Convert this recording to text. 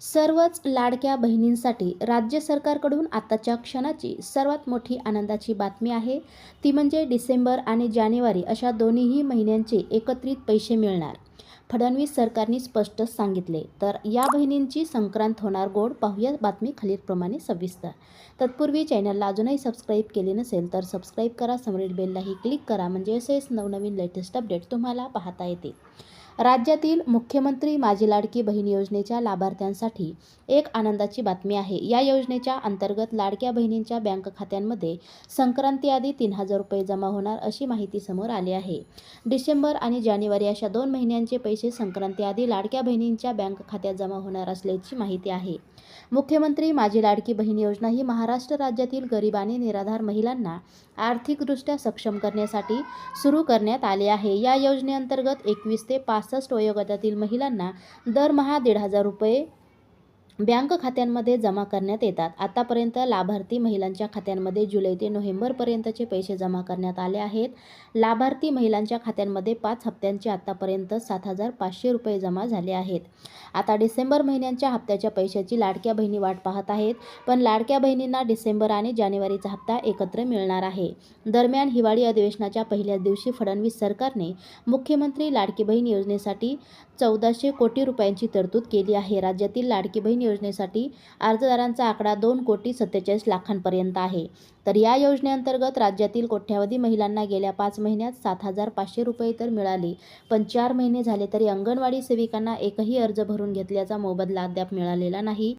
सर्वच लाडक्या बहिणींसाठी राज्य सरकारकडून आताच्या क्षणाची सर्वात मोठी आनंदाची बातमी आहे. ती म्हणजे डिसेंबर आणि जानेवारी अशा दोन्हीही महिन्यांचे एकत्रित पैसे मिळणार. फडणवीस सरकारने स्पष्ट सांगितले. तर या बहिणींची संक्रांत होणार गोड पाहूया बातमी खालीलप्रमाणे सविस्तर. तत्पूर्वी चॅनलला अजूनही सबस्क्राईब केले नसेल तर सबस्क्राईब करा समोरील बेललाही क्लिक करा म्हणजे असेच नवनवीन लेटेस्ट अपडेट तुम्हाला पाहता येते राज्यातील मुख्यमंत्री माझी लाडकी बहीण योजनेच्या लाभार्थ्यांसाठी एक आनंदाची बातमी आहे. या योजनेच्या अंतर्गत लाडक्या बहिणींच्या बँक खात्यांमध्ये संक्रांतीआधी तीन हजार रुपये जमा होणार अशी माहिती समोर आली आहे. डिसेंबर आणि जानेवारी अशा दोन महिन्यांचे पैसे संक्रांतीआधी लाडक्या बहिणींच्या बँक खात्यात जमा होणार असल्याची माहिती आहे. मुख्यमंत्री माझी लाडकी बहीण योजना ही महाराष्ट्र राज्यातील गरीब आणि निराधार महिलांना आर्थिकदृष्ट्या सक्षम करण्यासाठी सुरू करण्यात आले आहे. या योजनेअंतर्गत एकवीस ते पाच पासष्ट वयोगटातील महिलांना दरमहा दीड हजार रुपये बँक खात्यांमध्ये जमा करण्यात येतात. आतापर्यंत लाभार्थी महिलांच्या खात्यांमध्ये जुलै ते नोव्हेंबरपर्यंतचे पैसे जमा करण्यात आले आहेत. लाभार्थी महिलांच्या खात्यांमध्ये पाच हप्त्यांचे आतापर्यंत सात हजार पाचशे रुपये जमा झाले आहेत. आता डिसेंबर महिन्यांच्या हप्त्याच्या पैशाची लाडक्या बहिणी वाट पाहत आहेत. पण लाडक्या बहिणींना डिसेंबर आणि जानेवारीचा हप्ता एकत्र मिळणार आहे. दरम्यान हिवाळी अधिवेशनाच्या पहिल्याच दिवशी फडणवीस सरकारने मुख्यमंत्री लाडकी बहीण योजनेसाठी चौदाशे कोटी रुपयांची तरतूद केली आहे. राज्यातील लाडकी बहीण योजनेसाठी अर्जदारांचा आकडा दोन कोटी सत्तेचाळीस लाखांपर्यंत आहे. तर या योजनेअंतर्गत राज्यातील कोट्यावधी महिलांना गेल्या पाच महिन्यात सात हजार पाचशे रुपये तर मिळाले पण चार महिने झाले तरी अंगणवाडी सेविकांना एकही अर्ज भरून घेतल्याचा मोबदला अद्याप मिळालेला नाही.